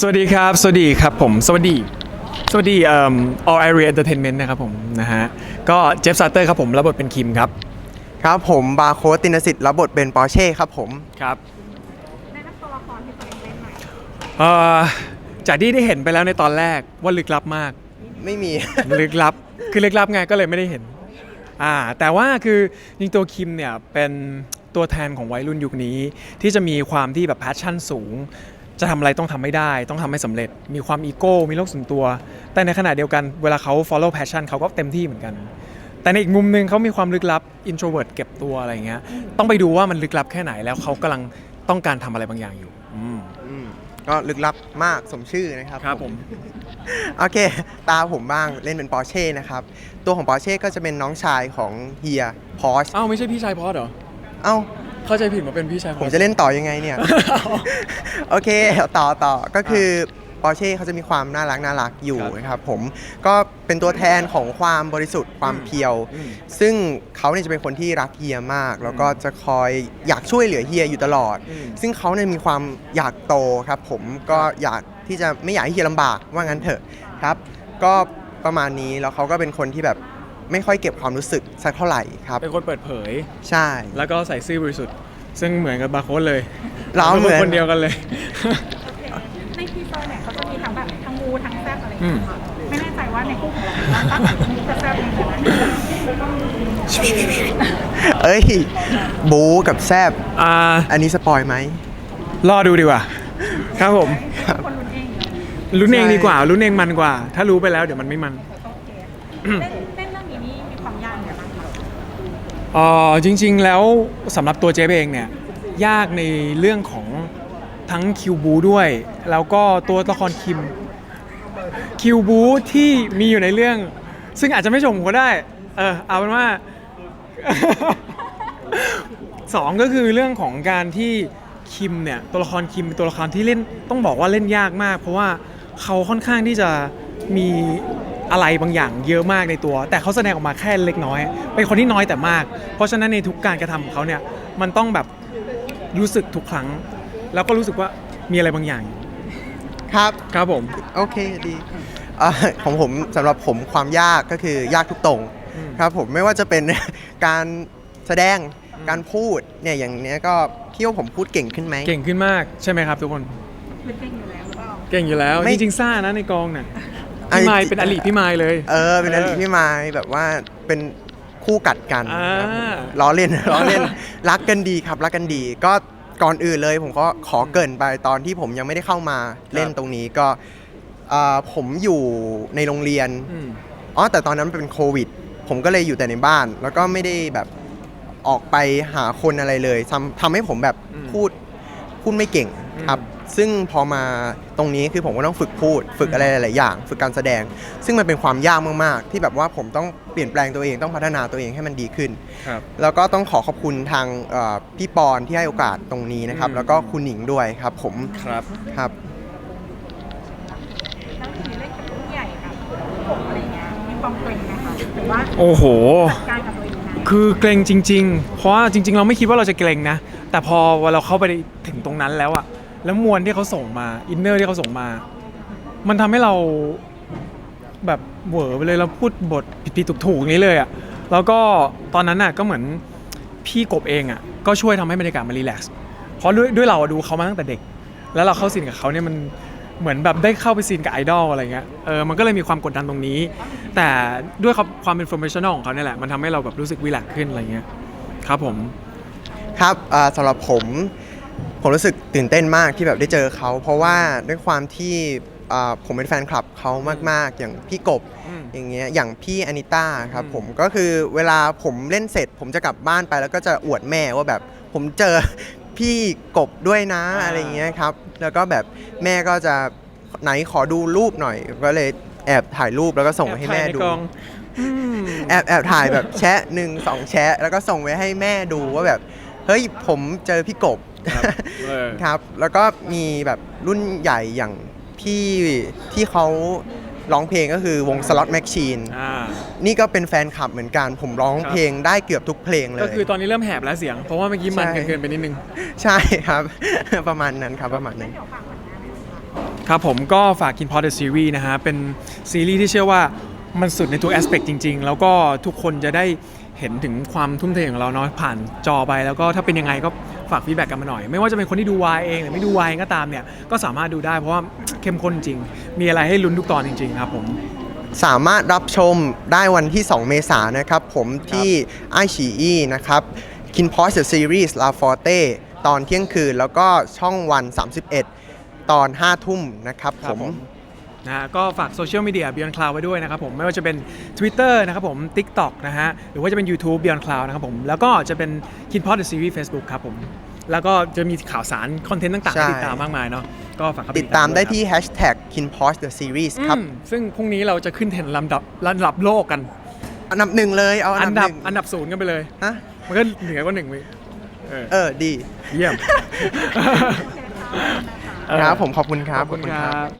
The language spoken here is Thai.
สวัสดีครับ สวัสดีครับผม สวัสดี สวัสดีเอ่อ All Area Entertainment นะครับผมนะฮะ ก็เจฟซัตเตอร์ครับผมรับบทเป็นคิมครับ ครับผมบาโค้ดตินสิทธิ์รับบทเป็นปอร์เช่ครับผม ครับแนะนำตัวละครที่ตัวเองเล่นหน่อยเอ่อจากที่ได้เห็นไปแล้วในตอนแรกว่าลึกลับมาก ไม่มี ลึกลับ คือลึกลับไงก็เลยไม่ได้เห็น อ่า แต่ว่าคือจริงๆตัวคิมเนี่ยเป็นตัวแทนของวัยรุ่นยุคนี้ ที่จะมีความที่แบบแพชชั่นสูง จะทำอะไรต้องทำไม่ได้ ต้องทำให้สำเร็จ มีความอีโก้ มีโลกส่วนตัว แต่ในขณะเดียวกันเวลาเขา follow passion เขาก็เต็มที่เหมือนกัน แต่ในอีกมุมหนึ่งเขามีความลึกลับ introvert เก็บตัวอะไรอย่างเงี้ย ต้องไปดูว่ามันลึกลับแค่ไหนแล้วเขากำลังต้องการทำอะไรบางอย่างอยู่อืมอืมก็ลึกลับมากสมชื่อนะครับครับผมโอเค ตาผมบ้างเล่นเป็นปอร์เช่นะครับ ตัวของปอร์เช่ก็จะเป็นน้องชายของเฮียพอชอ้าวไม่ใช่พี่ชายพอดเหรอเอ้า เข้าใจผิดมาเป็นพี่ชายพผอมดจะเล่นต่อยังไงเนี่ย โอเค ต่อต่อก็คือปอร์เช่เขาจะมีความน่ารักน่ารักอยู่ครับนะครับผมก็เป็นตัวแทนของความบริสุทธิ์ความเพียวอืมซึ่งเขาเนี่ยจะเป็นคนที่รักเฮียมาก แล้วก็จะคอยอยากช่วยเหลือเฮียอยู่ตลอดอืมซึ่งเขาเนี่ยมีความอยากโตครับ ผมก็อยากที่จะไม่อยากให้เฮียลำบากว่างั้นเถอะครับ ก็ประมาณนี้แล้วเขาก็เป็นคนที่แบบ ไม่ค่อยเก็บความรู้สึกสักเท่าไหร่ครับ เป็นคนเปิดเผย ใช่ แล้วก็ใส่ซื่อบริสุทธิ์ ซึ่งเหมือนกับบาร์โค้ดเลยเราเหมือนคนเดียวกันเลยโอเคในทีเซอร์เนี่ยเขาจะมีทั้งแบบทั้งงูทั้งแซ่บอะไรอย่างอืเงี้มยค่ะไม่แน่ใจว่าในคู่ของเราว่าตั้งงูกับแซ่บยังไงนะเอ้ย บูกับแซบอ่า อันนี้สปอยไหม รอดูดีกว่า ครับผม คนลุ้นเองลุ้นเองใช่ดีกว่าลุ้นเองมันกว่า ถ้ารู้ไปแล้วเดี๋ยวมันไม่มันโอเค ความยากอย่างไรบ้างคะเออจริง ๆ แล้วสำหรับตัวเจฟเองเนี่ยยากในเรื่องของทั้งคิวบูด้วย แล้วก็ตัวละครคิมคิวบูที่มีอยู่ในเรื่อง ซึ่งอาจจะไม่ชมผมก็ได้ เออเอาเป็นว่า สองก็คือเรื่องของการที่คิมเนี่ยตัวละครคิมเป็นตัวละครที่เล่นต้องบอกว่าเล่นยากมาก เพราะว่าเขาค่อนข้างที่จะมี อะไรบางอย่างเยอะมากในตัว แต่เขาแสดงออกมาแค่เล็กน้อย เป็นคนที่น้อยแต่มาก เพราะฉะนั้นในทุกการกระทำของเขาเนี่ยมันต้องแบบรู้สึกทุกครั้ง แล้วก็รู้สึกว่ามีอะไรบางอย่างครับ ครับผม โอเคดีอะของผมสำหรับผมความยากก็คือยากทุกตรงอืมครับผมไม่ว่าจะเป็น การแสดงอืม การพูดเนี่ยอย่างเนี้ยก็พี่ว่าผมพูดเก่งขึ้นไหม เก่งขึ้นมากใช่ไหมครับทุกคนเป็นเก่งอยู่แล้วหรือเปล่า เก่งอยู่แล้วไม่ จริงๆซ่านะในกองน่ะอะ พี่ไมายจริงเป็นอลิพี่ไมายเลย เออเป็นอดีตเออพี่มายแบบว่าเป็นคู่กัดกันอ่า ครับผมล้อเล่น ล้อเล่น รักกันดีครับรักกันดี ก็ก่อนอื่นเลยผมก็ขอเกรินไปตอนที่ผมยังไม่ได้เข้ามาเล่นตรงนี้ก็อ่าผมอยู่ในโรงเรียน อืม อ๋อแต่ตอนนั้นมันเป็นโควิด ผมก็เลยอยู่แต่ในบ้าน แล้วก็ไม่ได้แบบออกไปหาคนอะไรเลยทำทำให้ผมแบบอืมพูดพูดไม่เก่งครับ อืม ซึ่งพอมาตรงนี้คือผมก็ต้องฝึกพูด ฝึกอะไรหลายๆอย่าง ฝึกการแสดง ซึ่งมันเป็นความยากมากๆ ที่แบบว่าผมต้องเปลี่ยนแปลงตัวเองต้องพัฒนาตัวเองให้มันดีขึ้น ครับ แล้วก็ต้องขอขอบคุณทางเอ่อพี่ปอนที่ให้โอกาสตรงนี้นะครับ อืม แล้วก็คุณหนิงด้วยครับผมครับ ครับ แล้วทีนี้เล่นกับผู้ใหญ่กับผมอะไรเงี้ยมีความเกรงไหมคะหรือว่าโอ้โห จัดการกับตัวเองยังไงคือเกรงจริง ๆ เพราะว่าจริง ๆ เราไม่คิดว่าเราจะเกรงนะ แต่พอเราเข้าไปถึงตรงนั้นแล้วอะ แล้วมวลที่เขาส่งมาอินเนอร์ที่เขาส่งมา มันทำให้เราแบบเหวอไปเลยเราพูดบทผิดๆถูกๆอย่างนี้เลยอะแล้วก็ตอนนั้นน่ะก็เหมือนพี่กบเองอะก็ช่วยทำให้บรรยากาศมันรีแลกซ์เพราะด้วยด้วยเราดูเขามาตั้งแต่เด็ก แล้วเราเข้าซีนกับเขาเนี่ยมันเหมือนแบบได้เข้าไปซีนกับไอดอลอะไรเงี้ยเออมันก็เลยมีความกดดันตรงนี้ แต่ด้วยความเป็นโปรเฟชชั่นอลของเขาเนี่ยแหละมันทำให้เราแบบรู้สึกวีแลกขึ้นอะไรเงี้ยครับผมครับอ่าสำหรับผม ผมรู้สึกตื่นเต้นมากที่แบบได้เจอเขา เพราะว่าด้วยความที่อ่าผมเป็นแฟนคลับเขามาก ๆ อย่างพี่กบอืม อย่างเงี้ยอย่างพี่อนิต้าครับอืมผมก็คือเวลาผมเล่นเสร็จ ผมจะกลับบ้านไปแล้วก็จะอวดแม่ว่าแบบผมเจอ พี่กบด้วยนะอะไรเงี้ยครับ แล้วก็แบบแม่ก็จะไหนขอดูรูปหน่อย ก็เลยแอบถ่ายรูปแล้วก็ส่งไปให้แม่อบถ่ายดูในกองอืม แอบแอบถ่ายแบบแชะหนึ่งสองแชะ แล้วก็ส่งไว้ให้แม่ดูว่าแบบ เฮ้ยผมเจอพี่กบครับเออ ครับ แล้วก็มีแบบรุ่นใหญ่อย่างพี่ที่เขาร้องเพลงก็คือวงสล็อตแมชชีนอ่านี่ก็เป็นแฟนคลับเหมือนกัน ผมร้องครับเพลงได้เกือบทุกเพลงเลยก็คือตอนนี้เริ่มแหบแล้วเสียง เพราะว่าเมื่อกี้มันใช่ เกินๆไปนิดนึง ใช่ครับ ประมาณนั้นครับประมาณนั้นเดี๋ยวฝากผลงานหน่อยค่ะครับผมก็ฝาก Kin p o t the Series นะฮะ เป็นซีรีส์ที่เชื่อว่ามันสุดในตัวแอสเ c t จริง ๆ แล้วก็ทุกคนจะได้ เห็นถึงความทุ่มเทของเราเนาะผ่านจอไปแล้วก็ถ้าเป็นยังไงก็ฝากฟีดแบ็กกันมาหน่อย ไม่ว่าจะเป็นคนที่ดูวายเองหรือไม่ดูวายก็ตามเนี่ยก็สามารถดูได้เพราะว่าเข้มข้นจริง มีอะไรให้ลุ้นทุกตอนจริง ๆ ครับผม สามารถรับชมได้วันที่ 2 เมษายนนะครับ ผมที่ไอชีอีนะครับ Kin p o s The Series La Forte ตอนเที่ยงคืน แล้วก็ช่องวัน 31 ตอน 5 ทุ่มนะครับคผรับมผม นะฮะก็ฝากโซเชียลมีเดีย Beyond Cloud ไว้ด้วยนะครับผมไม่ว่าจะเป็น Twitter นะครับผม TikTok นะฮะหรือว่าจะเป็น YouTube Beyond Cloud นะครับผมแล้วก็จะเป็น k i n p o d the Series Facebook ครับผมแล้วก็จะมีข่าวสารคอนเทนต์ต่างๆใช่ให้ติดตามมากมายเนาะก็ฝากเข้าไปติดตามได้ที่วย Hashtag Kin p o s The Series คครัรับบอืมซึ่งพรุ่งนี้เราจะขึ้นเทรนด์ลำดับลำดับโลกกัน อันดับหนึ่งเลยเอาอัอันนดัดับบหนึ่งอันดับศูนย์กันไปเลย ฮะมันก็เหนือกว่าหนึ่งวิเออเออดีเยี่ยม ครับผมขอบคุณครับ ขอบคุณครับ